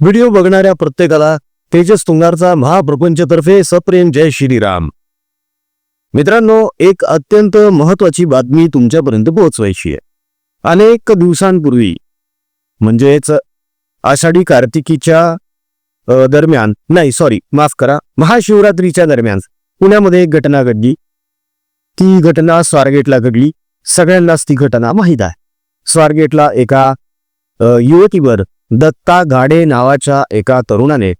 Video बघणाऱ्या प्रत्येकाला तेजस तुंगारचा महाप्रपंचतर्फे सप्रेम जय श्रीराम. मित्रांनो एक अत्यंत महत्वाची बातमी तुमच्यापर्यंत पोहोचवायची आहे. अनेक दिवसांपूर्वी म्हणजेच आषाढी कार्तिकीच्या दरम्यान नाही सॉरी माफ करा महाशिवरात्रीच्या दरम्यान पुण्यामध्ये एक घटना घडली. ती घटना स्वारगेटला घडली. सगळ्यांनाच ती घटना माहीत आहे. स्वारगेटला एका युवतीवर दत्ता गाडे नावाच्या एका तरुणाने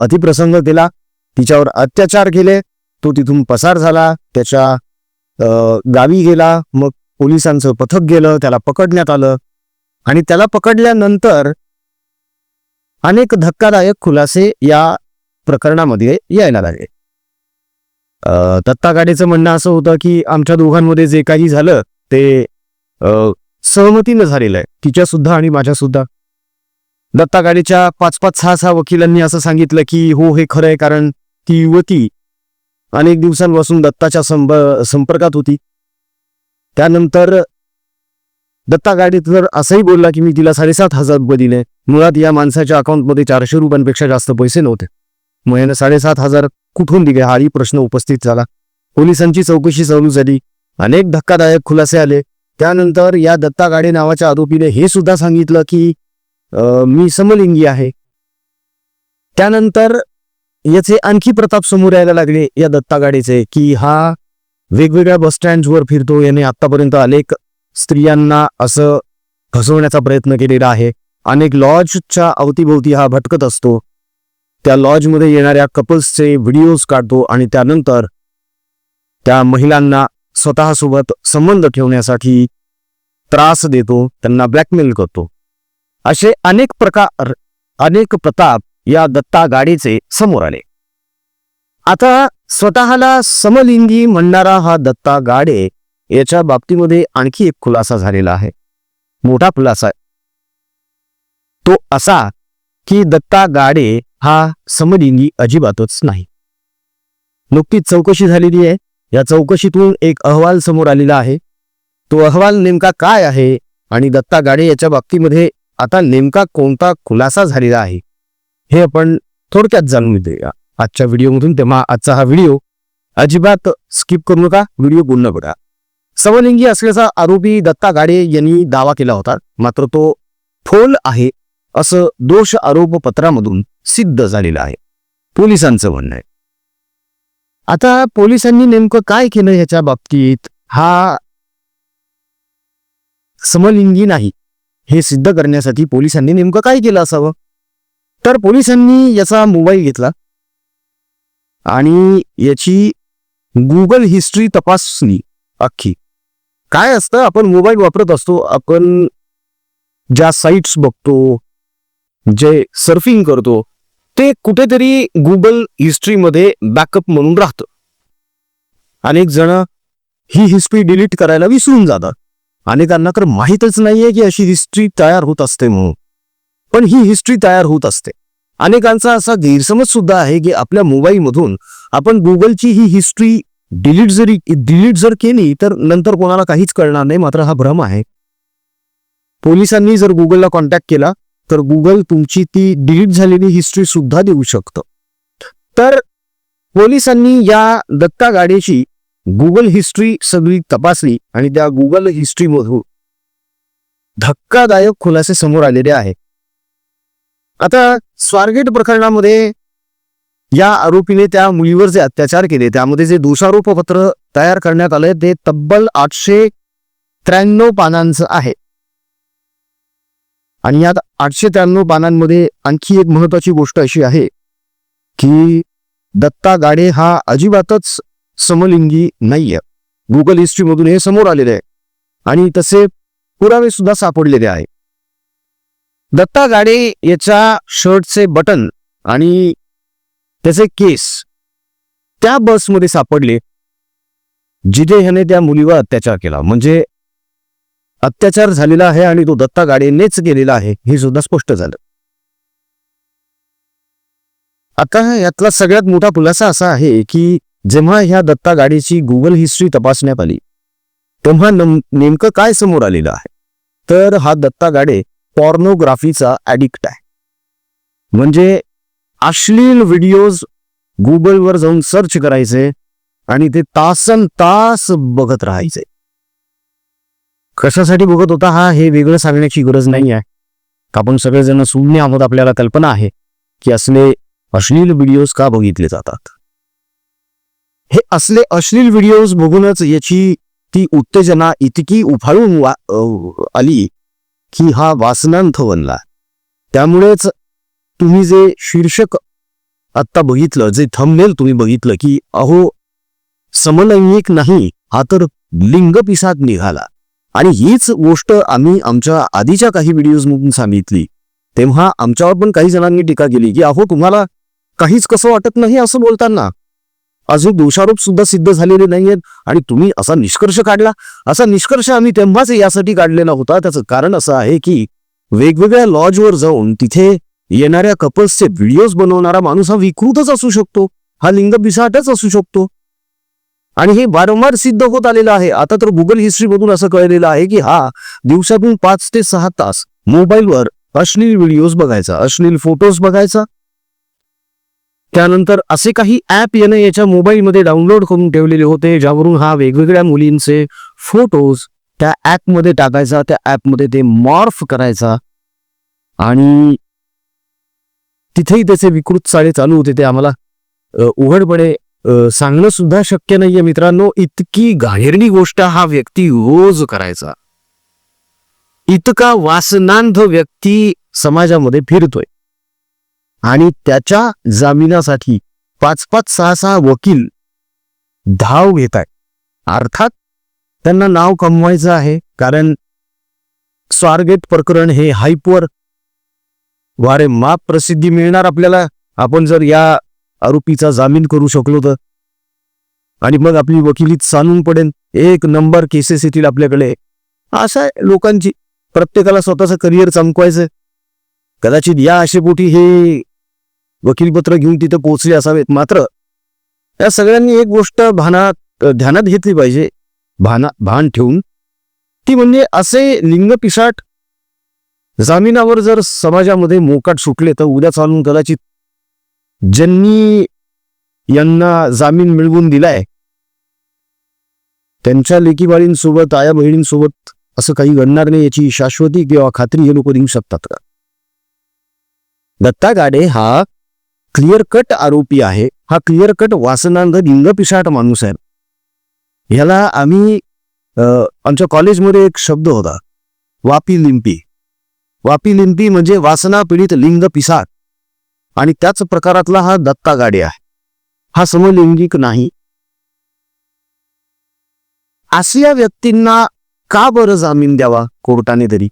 अतिप्रसंग केला. तिच्यावर अत्याचार केले. तो तिथून पसार झाला. त्याच्या गावी गेला. मग पोलिसांचं पथक गेलं. त्याला पकडण्यात आलं. आणि त्याला पकडल्यानंतर अनेक धक्कादायक खुलासे या प्रकरणामध्ये यायला लागले. दत्ता गाडेचं म्हणणं असं होतं की आमच्या दोघांमध्ये जे काही झालं ते सहमतीनं झालेलं आहे. तिच्या सुद्धा आणि माझ्या सुद्धा दत्ता गाडीच्या पाच पाच सहा सहा वकिलांनी असं सांगितलं की हो हे खरं आहे कारण ती युवती अनेक दिवसांपासून दत्ताच्या संब संपर्कात होती. त्यानंतर दत्ता गाडीत जर असंही बोलला की मी तिला साडेसात हजार रुपये दिले मुळात या माणसाच्या अकाउंटमध्ये चारशे रुपयांपेक्षा जास्त पैसे नव्हते. मग यानं साडेसात हजार कुठून दिले हाही प्रश्न उपस्थित झाला. पोलिसांची चौकशी चालू झाली. अनेक धक्कादायक खुलासे आले. त्यानंतर या दत्ता गाडे नावाच्या आरोपीने हे सुद्धा सांगितलं की मी समलिंगी आहे. त्यानंतर याचे आणखी प्रताप समोर यायला लागले या दत्ता गाडीचे की हा वेगवेगळ्या बस स्टँडवर फिरतो याने आतापर्यंत अनेक स्त्रियांना असं फसवण्याचा प्रयत्न केलेला आहे. अनेक लॉजच्या अवतीभोवती हा भटकत असतो. त्या लॉजमध्ये येणाऱ्या कपल्सचे व्हिडिओज काढतो आणि त्यानंतर त्या महिलांना स्वतःसोबत संबंध ठेवण्यासाठी त्रास देतो त्यांना ब्लॅकमेल करतो. असे अनेक प्रकार अनेक प्रताप या दत्ता गाडीचे समोर आले. आता स्वतःला समलिंगी म्हणणारा हा दत्ता गाडे याच्या बाबतीमध्ये आणखी एक खुलासा झालेला आहे. मोठा खुलासा तो असा की दत्ता गाडे हा समलिंगी अजिबातच नाही. नुकतीच चौकशी झालेली आहे. या चौकशीतून एक अहवाल समोर आलेला आहे. तो अहवाल नेमका काय आहे आणि दत्ता गाडे याच्या बाबतीमध्ये आता नेमका कोणता खुलासा झालेला आहे हे आपण थोडक्यात जाणून घेऊया. आजच्या व्हिडिओमधून तेव्हा आजचा हा व्हिडिओ. अजिबात स्किप करू नका व्हिडिओ पूर्ण बघा. समलिंगी असल्याचा आरोपी दत्ता गाडे यांनी दावा केला होता. मात्र तो फोल आहे असं दोष आरोप पत्रामधून सिद्ध झालेलं आहे. पोलिसांचं म्हणणं आहे. आता पोलिसांनी नेमकं काय केलं ह्याच्या बाबतीत? हा समलिंगी नाही. हे सिद्ध करण्यासाठी पोलिसांनी नेमकं काय केलं असावं? तर पोलिसांनी याचा मोबाईल घेतला. आणि याची गुगल हिस्ट्री तपासली अख्खी. काय असतं? आपण मोबाईल वापरत असतो. आपण ज्या साईट्स बघतो जे सर्फिंग करतो ते कुठेतरी गुगल हिस्ट्रीमध्ये बॅकअप म्हणून राहतं. अनेक जण ही हिस्ट्री डिलीट करायला विसरून जातात. अनेकांना तर माहीतच नाहीये की अशी हिस्ट्री तयार होत असते म्हणून. पण ही हिस्ट्री तयार होत असते. अनेकांचा असा गैरसमज सुद्धा आहे की आपल्या मोबाईलमधून आपण गुगलची ही हिस्ट्री डिलीट जरी डिलीट जर केली तर नंतर कोणाला काहीच कळणार नाही मात्र हा भ्रम आहे. पोलिसांनी जर गुगलला कॉन्टॅक्ट केला तर गुगल तुमची ती डिलीट झालेली हिस्ट्री सुद्धा देऊ शकतं. तर पोलिसांनी या दत्ता गाडीची गुगल हिस्ट्री सगळी तपासली आणि त्या गुगल हिस्ट्रीमधून धक्कादायक खुलासे समोर आलेले आहे आता स्वारगेट प्रकरणामध्ये या आरोपीने त्या मुलीवर जे अत्याचार केले त्यामध्ये जे दोषारोपपत्र तयार करण्यात आले ते तब्बल आठशे त्र्याण्णव पानांचं आहे. आणि यात आठशे त्र्याण्णव पानांमध्ये आणखी एक महत्वाची गोष्ट अशी आहे की दत्ता गाडे हा अजिबातच समलिंगी नाहीये. गुगल हिस्ट्रीमधून हे समोर आलेले आहे. आणि तसे पुरावे सुद्धा सापडलेले आहे. दत्ता गाडे याच्या शर्टचे बटन आणि त्याचे केस त्या बसमध्ये सापडले. जिथे ह्याने त्या मुलीवर अत्याचार केला. म्हणजे अत्याचार झालेला आहे आणि तो दत्ता गाडेनेच केलेला आहे हे सुद्धा स्पष्ट झालं. आता यातला सगळ्यात मोठा खुलासा असा आहे की जेव्हा ह्या दत्ता गाडीची गुगल हिस्ट्री तपासण्यात आली तेव्हा नेमकं काय समोर आलेलं आहे? तर हा दत्ता गाडे पॉर्नोग्राफीचा ॲडिक्ट आहे. म्हणजे अश्लील व्हिडिओज गुगलवर जाऊन सर्च करायचे आणि ते तासन तास बघत राहायचे. कशासाठी बघत होता हा हे वेगळं सांगण्याची गरज नाही आहे. आपण सगळेजण शून्य आहोत आपल्याला कल्पना आहे की असले अश्लील व्हिडिओज का बघितले जातात? हे असले अश्लील व्हिडिओज बघूनच याची ती उत्तेजना इतकी उफाळून आली की हा वासनांथ बनला. त्यामुळेच तुम्ही जे शीर्षक आत्ता बघितलं जे थंबनेल तुम्ही बघितलं की अहो समलैंगिक नाही हा तर लिंगपिसात निघाला. आणि हीच गोष्ट आम्ही आमच्या आधीच्या काही व्हिडिओजमधून सांगितली. तेव्हा आमच्यावर पण काही जणांनी टीका केली की अहो तुम्हाला काहीच कसं वाटत नाही असं बोलताना. अजून दोषारोप सुद्धा सिद्ध झालेले नाहीयेत. आणि तुम्ही असा निष्कर्ष काढला? असा निष्कर्ष आम्ही तेव्हाच यासाठी काढलेला होता. त्याचं कारण असं आहे की वेगवेगळ्या लॉजवर जाऊन तिथे येणाऱ्या कपल्सचे व्हिडिओज बनवणारा माणूस हा विकृतच असू शकतो. हा लिंग बिसाटच असू शकतो. आणि हे वारंवार सिद्ध होत आलेलं आहे. आता तर गुगल हिस्ट्रीमधून असं कळलेलं आहे की हा दिवसातून पाच ते सहा तास मोबाईलवर अश्लील व्हिडिओज बघायचा अश्लील फोटोज बघायचा त्यानंतर असे काही ऍप याने याच्या मोबाईलमध्ये डाउनलोड करून ठेवलेले होते ज्यावरून हा वेगवेगळ्या मुलींचे फोटोज त्या ऍपमध्ये टाकायचा त्या ऍपमध्ये ते मॉर्फ करायचा. आणि तिथेही त्याचे विकृत चाळे चालू होते ते आम्हाला उघडपणे सांगणं सुद्धा शक्य नाहीये मित्रांनो. इतकी घाणेरडी गोष्ट हा व्यक्ती रोज करायचा. इतका वासनांध व्यक्ती समाजामध्ये फिरतोय. आणि त्याच्या जामिनासाठी पाच पाच सहा सहा वकील धाव घेत आहेत अर्थात त्यांना नाव कमवायचं आहे कारण स्वारगेट प्रकरण हे हाईपवर वारे माप प्रसिद्धी मिळणार आपल्याला. आपण जर या आरोपीचा जामीन करू शकलो तर. आणि मग आपली वकिलीत चालून पडेल. एक नंबर केसेस येतील आपल्याकडे. अशा लोकांची प्रत्येकाला स्वतःचं करिअर चमकवायचं. कदाचित या आशेपोटी हे वकीलपत्र घेऊन तिथे पोहोचले असावेत. मात्र या सगळ्यांनी एक गोष्ट भानात ध्यानात घेतली पाहिजे. भाना भान ठेवून. ती म्हणजे असे लिंगपिसाट जामिनावर जर समाजामध्ये मोकाट सुटले तर उद्या चालून कदाचित ज्यांनी यांना जामीन मिळवून दिलाय त्यांच्या लेकीबाळींसोबत आया बहिणींसोबत असं काही घडणार नाही याची शाश्वती किंवा खात्री हे लोक देऊ शकतात का? दत्ता गाडे हा क्लिअर कट आरोपी आहे. हा क्लिअर कट वासनांध लिंगपिशाट माणूस आहे. ह्याला आम्ही आमच्या कॉलेजमध्ये एक शब्द होता. वापी लिंपी. वापी लिंपी म्हणजे वासना पीडित लिंग पिसाट आणि त्याच प्रकारातला हा दत्ता गाडी आहे. हा समलिंगिक नाही. असल्या व्यक्तींना का बरं जामीन द्यावा कोर्टाने तरी?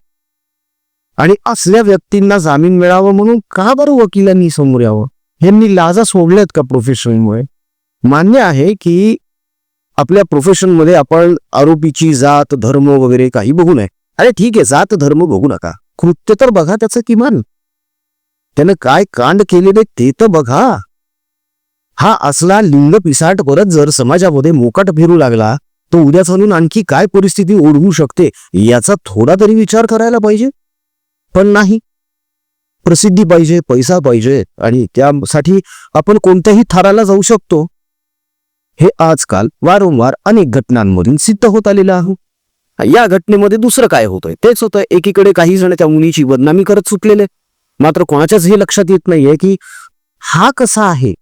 आणि असल्या व्यक्तींना जामीन मिळावं म्हणून का बरं वकिलांनी समोर यावं? ह्यांनी लाजा सोडल्यात का प्रोफेशनमुळे मान्य आहे की आपल्या प्रोफेशनमध्ये आपण आरोपीची जात धर्म वगैरे काही बघू नये. अरे ठीक आहे जात धर्म बघू नका. कृत्य तर बघा त्याचं किमान. त्यानं काय कांड केलेले ते तर बघा. हा असला लिंग पिसाट परत जर समाजामध्ये मोकाट फिरू लागला तो उद्या चालून आणखी काय परिस्थिती ओढवू शकते याचा थोडा तरी विचार करायला पाहिजे. पण नाही. प्रसिद्धी पाहिजे पैसा पाहिजे आणि त्यासाठी आपण कोणत्याही थराला जाऊ शकतो. हे आजकाल वारंवार अनेक घटनांमधून सिद्ध होत आलेलं आहे. या घटनेमध्ये दुसरं काय होतंय? तेच होतं एकीकडे काही जण त्या मुलीची बदनामी करत सुटलेले. मात्र कोणाच्याच हे लक्षात येत नाहीये की हा कसा आहे?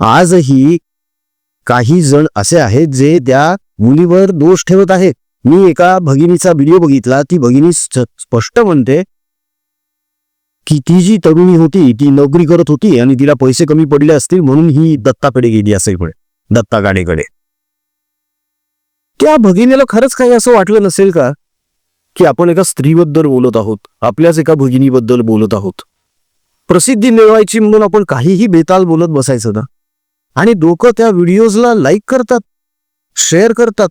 आजही काही जण असे आहेत जे त्या मुलीवर दोष ठेवत आहेत. मी एका भगिनीचा व्हिडिओ बघितला. ती भगिनी स्पष्ट म्हणते की ती जी तरुणी होती ती नोकरी करत होती आणि तिला पैसे कमी पडले असतील म्हणून ही दत्ताकडे गेली असेल पुढे दत्ता गाडेकडे त्या भगिनीला खरंच काही असं वाटलं नसेल का की आपण एका स्त्रीबद्दल बोलत आहोत आपल्याच एका भगिनीबद्दल बोलत आहोत? प्रसिद्धी मिळवायची म्हणून आपण काहीही बेताल बोलत बसायचं ना? आणि लोक त्या व्हिडिओजला लाईक करतात शेअर करतात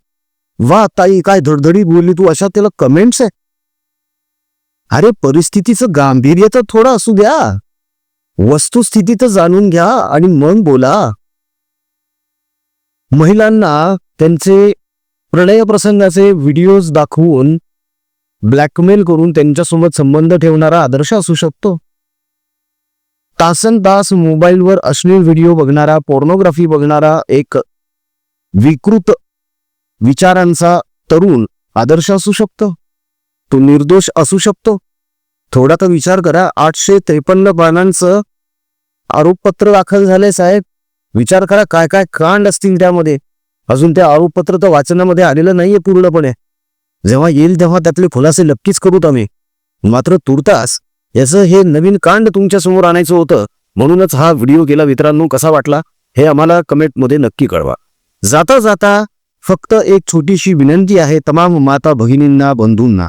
वा ताई काय धडधडी बोलली तू अशा त्याला कमेंट्स आहे अरे परिस्थितीचं गांभीर्य तर थोडं असू द्या. वस्तुस्थिती तर जाणून घ्या आणि मग बोला. महिलांना त्यांचे प्रणय प्रसंगाचे व्हिडिओज दाखवून ब्लॅकमेल करून त्यांच्यासोबत संबंध ठेवणारा आदर्श असू शकतो. तासन तास मोबाईलवर अश्लील व्हिडिओ बघणारा पोर्नोग्राफी बघणारा एक विकृत विचारांचा तरुण आदर्श असू शकतो. तो निर्दोष असू शकतो. थोडा तर विचार करा. आठशे त्रेपन्न पानांचं आरोपपत्र दाखल झालंय साहेब. विचार करा काय काय कांड असतील त्यामध्ये. अजून ते आरोपपत्र तर वाचनामध्ये आलेलं नाहीये पूर्णपणे. जेव्हा येईल तेव्हा त्यातले खुलासे नक्कीच करूत आम्ही. मात्र तुर्तास याचं हे नवीन कांड तुमच्यासमोर आणायचं होतं. म्हणूनच हा व्हिडिओ केला मित्रांनो. कसा वाटला हे आम्हाला कमेंटमध्ये नक्की कळवा. जाता जाता फक्त एक छोटीशी विनंती आहे तमाम माता भगिनींना बंधूंना.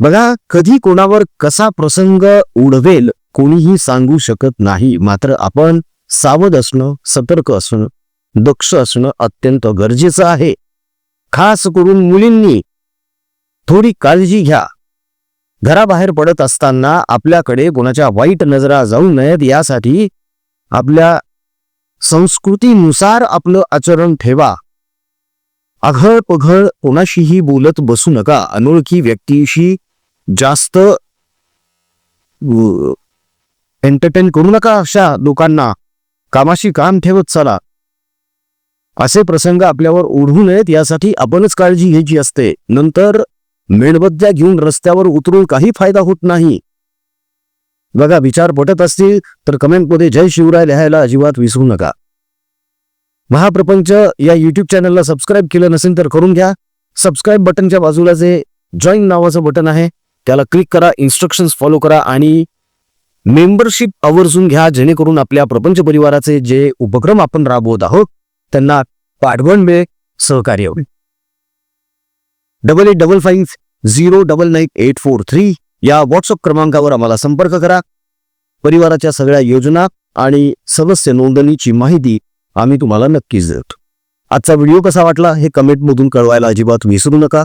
बघा कधी कोणावर कसा प्रसंग उडवेल कोणीही सांगू शकत नाही. मात्र आपण सावध असणं सतर्क असणं दक्ष असणं अत्यंत गरजेचं आहे. खास करून मुलींनी थोडी काळजी घ्या. घराबाहेर पडत असताना आपल्याकडे कोणाच्या वाईट नजरा जाऊ नयेत यासाठी आपल्या संस्कृतीनुसार आपलं आचरण ठेवा. अघळ पघळ कोणाशीही बोलत बसू नका. अनोळखी व्यक्तीशी जास्त एंटरटेन करू नका अशा लोकांना. कामाशी काम ठेवत चला. असे प्रसंग आपल्यावर ओढू नयेत यासाठी आपणच काळजी घ्यायची असते. नंतर मेणबत्त्या घेऊन रस्त्यावर उतरून काही फायदा होत नाही. बघा विचार पटत असतील तर कमेंटमध्ये जय शिवराय लिहायला अजिबात विसरू नका. महाप्रपंच या यूट्यूब चॅनलला सबस्क्राईब केलं नसेल तर करून घ्या. सबस्क्राईब बटनच्या बाजूला जे जॉईन नावाचं बटन आहे त्याला क्लिक करा इन्स्ट्रक्शन्स फॉलो करा आणि मेंबरशिप आवर्जून घ्या जेणेकरून आपल्या प्रपंच परिवाराचे जे उपक्रम आपण राबवत आहोत त्यांना पाठवण मिळेल सहकार्य होईल. Double eight double five zero double nine eight four three या व्हॉट्सअप क्रमांकावर आम्हाला संपर्क करा. परिवाराच्या सगळ्या योजना आणि सदस्य नोंदणीची माहिती आम्ही तुम्हाला नक्कीच देतो. आजचा व्हिडिओ कसा वाटला हे कमेंटमधून कळवायला अजिबात विसरू नका.